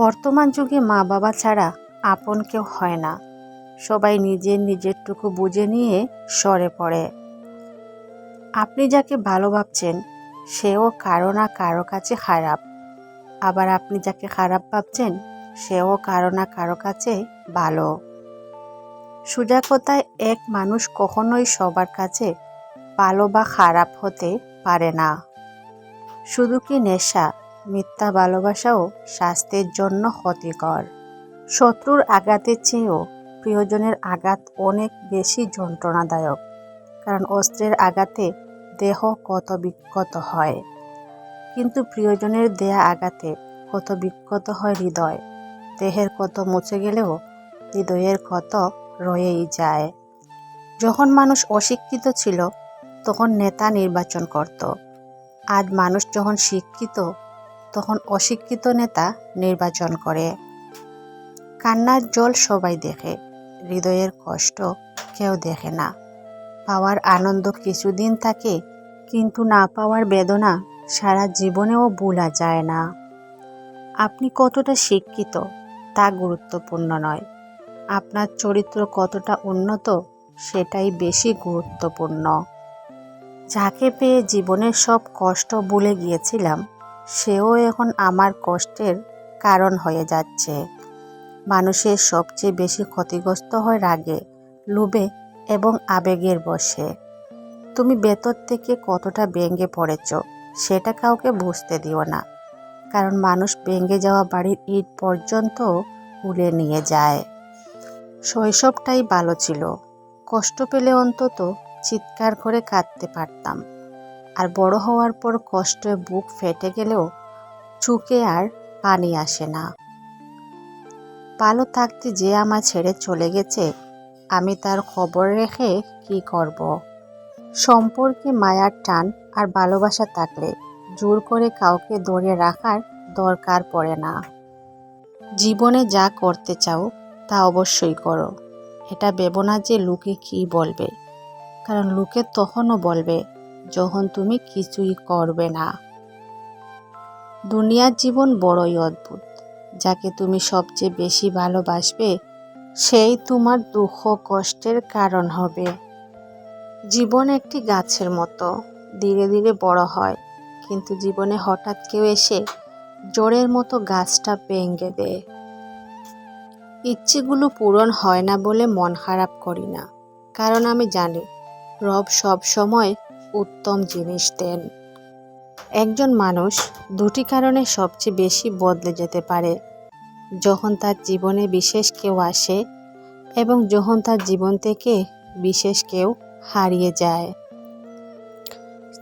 বর্তমান যুগে মা বাবা ছাড়া আপন কেউ হয় না। সবাই নিজের নিজেরটুকু বুঝে নিয়ে সরে পড়ে। আপনি যাকে ভালো ভাবছেন, সেও কারও না কারও কাছে খারাপ। আবার আপনি যাকে খারাপ ভাবছেন, সেও কারও না কারও কাছে ভালো। সোজা কথায় এক মানুষ কখনোই সবার কাছে ভালো বা খারাপ হতে পারে না। শুধু কি নেশা? মিথ্যা ভালোবাসাও স্বাস্থ্যের জন্য ক্ষতিকর। শত্রুর আঘাতের চেয়েও প্রিয়জনের আঘাত অনেক বেশি যন্ত্রণাদায়ক, কারণ অস্ত্রের আঘাতে দেহ কত বিক্ষত হয়। কিন্তু প্রিয়জনের দেয়া আঘাতে কত বিক্ষত হয় হৃদয়, দেহের কত মুছে গেলেও হৃদয়ের ক্ষত রয়েই যায়। যখন মানুষ অশিক্ষিত ছিল, তখন নেতা নির্বাচন করত। আজ মানুষ যখন শিক্ষিত তখন অশিক্ষিত নেতা নির্বাচন করে। কান্নার জল সবাই দেখে, হৃদয়ের কষ্ট কেউ দেখে না। পাওয়ার আনন্দ কিছুদিন থাকে, কিন্তু না পাওয়ার বেদনা সারা জীবনেও ভোলা যায় না। আপনি কতটা শিক্ষিত তা গুরুত্বপূর্ণ নয়। আপনার চরিত্র কতটা উন্নত সেটাই বেশি গুরুত্বপূর্ণ। যাকে পেয়ে জীবনের সব কষ্ট ভুলে গিয়েছিলাম সেও এখন আমার কষ্টের কারণ হয়ে যাচ্ছে। মানুষের সবচেয়ে বেশি ক্ষতিগ্রস্ত হয় রাগে, লোভে এবং আবেগের বসে। তুমি ভেতর থেকে কতটা ভেঙে পড়েছ, সেটা কাউকে বুঝতে দিও না। কারণ মানুষ ভেঙে যাওয়া বাড়ির ইট পর্যন্ত তুলে নিয়ে যায়। শৈশবটাই ভালো ছিল। কষ্ট পেলে অন্তত চিৎকার করে কাঁদতে পারতাম। আর বড় হওয়ার পর কষ্টে বুক ফেটে গেলেও চুকে আর পানি আসে না। ভালো থাকতে যে আমার ছেড়ে চলে গেছে, আমি তার খবর রেখে কি করব। সম্পর্কে মায়ার টান আর ভালোবাসা থাকলে জোর করে কাউকে ধরে রাখার দরকার পড়ে না। জীবনে যা করতে চাও তা অবশ্যই করো। এটা ভেবো না যে লোকে কি বলবে, কারণ লোকে তখনও বলবে যখন তুমি কিছুই করবে না। দুনিয়ার জীবন বড়ই অদ্ভুত। যাকে তুমি সবচেয়ে বেশি ভালোবাসবে, সেই তোমার দুঃখ কষ্টের কারণ হবে। জীবন একটি গাছের মতো, ধীরে ধীরে বড় হয়, কিন্তু জীবনে হঠাৎ কেউ এসে জোরের মতো গাছটা ভেঙে দেয়। ইচ্ছেগুলো পূরণ হয় না বলে মন খারাপ করি না। কারণ আমি জানি, রব সব সময় উত্তম জিনিস দেন। একজন মানুষ দুটি কারণে সবচেয়ে বেশি বদলে যেতে পারে। যখন তার জীবনে বিশেষ কেউ আসে এবং যখন তার জীবন থেকে বিশেষ কেউ হারিয়ে যায়।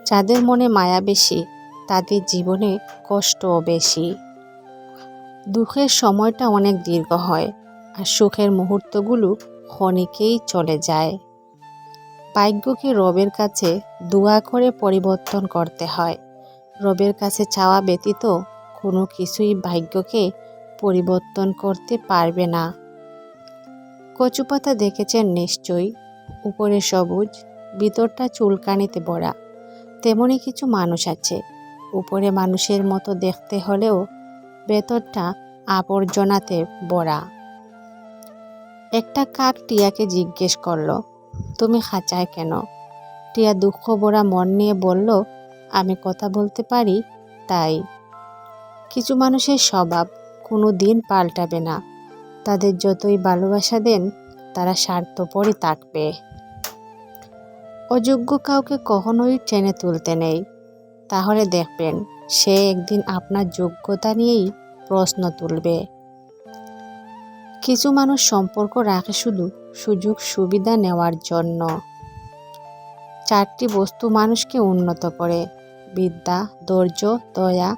যাদের মনে মায়া বেশি, তাদের জীবনে কষ্টও বেশি। দুঃখের সময়টা অনেক দীর্ঘ হয় আর সুখের মুহূর্তগুলো ক্ষণিকেই চলে যায়। ভাগ্যকে রবের কাছে দোয়া করে পরিবর্তন করতে হয়। রবের কাছে চাওয়া ব্যতীত কোনো কিছুই ভাগ্যকে পরিবর্তন করতে পারবে না। কচু পাতা দেখেছেন নিশ্চয়ই, উপরে সবুজ, ভিতরটা চুলকানিতে ভরা। তেমনি কিছু মানুষ আছে। উপরে মানুষের মতো দেখতে হলেও ভেতরটা আবর্জনাতে ভরা। একটা কাক টিয়াকে জিজ্ঞেস করল তুমি খাঁচায় কেন? টিয়া দুঃখ ভরা মন নিয়ে বলল, আমি কথা বলতে পারি, তাই। কিছু মানুষের স্বভাব কোনো দিন পাল্টাবে না। তাদের যতই ভালোবাসা দেন, তারা স্বার্থপরই থাকবে। অযোগ্য কাউকে কখনোই টেনে তুলতে নেই। তাহলে দেখবেন, সে একদিন আপনার যোগ্যতা নিয়েই প্রশ্ন তুলবে। কিছু মানুষ সম্পর্ক রাখে শুধু সুযোগ সুবিধা নেওয়ার জন্য। চারটি বস্তু মানুষকে উন্নত করে, বিদ্যা, ধৈর্য, দয়া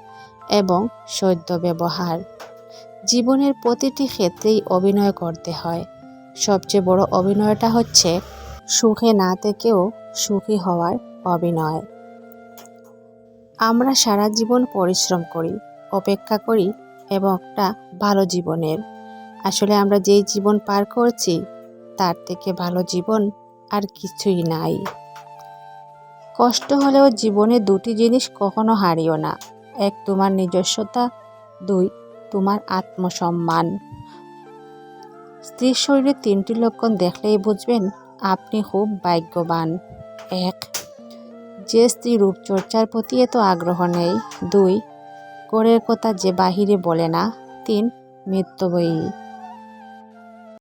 এবং সদ্য ব্যবহার। জীবনের প্রতিটি ক্ষেত্রেই অভিনয় করতে হয়। সবচেয়ে বড় অভিনয়টা হচ্ছে সুখে না থেকেও সুখী হওয়ার অভিনয়। আমরা সারা জীবন পরিশ্রম করি, অপেক্ষা করি এবং একটা ভালো জীবনের আসলে আমরা যেই জীবন পার করছি, তার থেকে ভালো জীবন আর কিছুই নাই। কষ্ট হলেও জীবনে দুটি জিনিস কখনো হারিও না। এক, তোমার নিজস্বতা। দুই, তোমার আত্মসম্মান। স্ত্রীর শরীরে তিনটি লক্ষণ দেখলেই বুঝবেন আপনি খুব ভাগ্যবান। এক, যে স্ত্রী রূপচর্চার প্রতি এত আগ্রহ নেই। দুই, করের কথা যে বাহিরে বলে না। তিন মিথ্যবয়ী